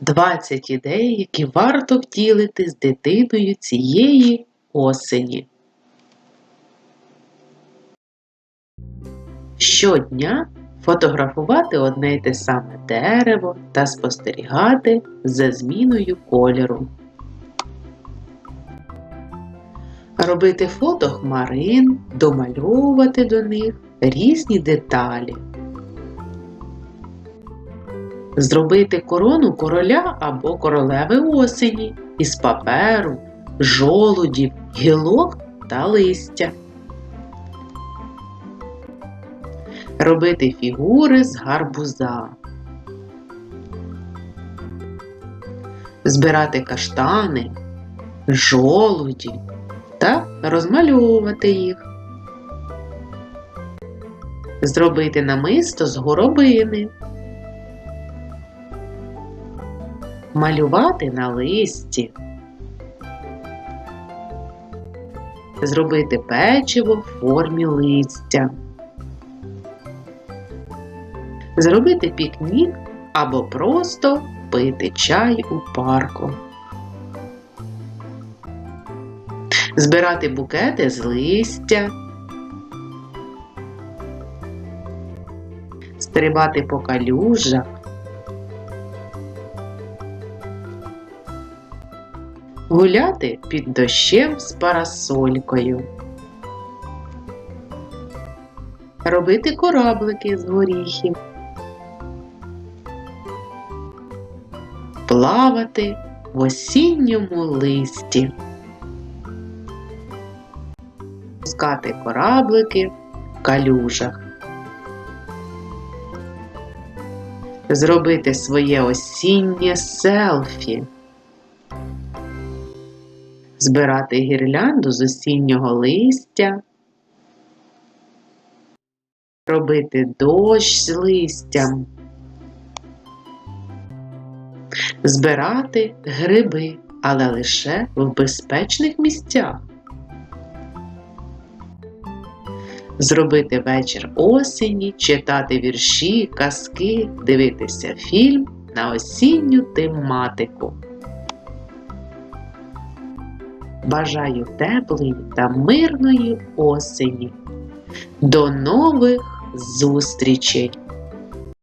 20 ідей, які варто втілити з дитиною цієї осені. Щодня фотографувати одне й те саме дерево та спостерігати за зміною кольору. Робити фото хмарин, домальовувати до них різні деталі. Зробити корону короля або королеви осені із паперу, жолудів, гілок та листя. Робити фігури з гарбуза. Збирати каштани, жолуді та розмальовувати їх. Зробити намисто з горобини. Малювати на листі. Зробити печиво в формі листя. Зробити пікнік або просто пити чай у парку. Збирати букети з листя. Стрибати по калюжах. Гуляти під дощем з парасолькою. Робити кораблики з горіхів. Плавати в осінньому листі. Пускати кораблики в калюжах. Зробити своє осіннє селфі. Збирати гірлянду з осіннього листя. Робити дощ з листям. Збирати гриби, але лише в безпечних місцях. Зробити вечір осені, читати вірші, казки, дивитися фільм на осінню тематику. Бажаю теплої та мирної осені. До нових зустрічей!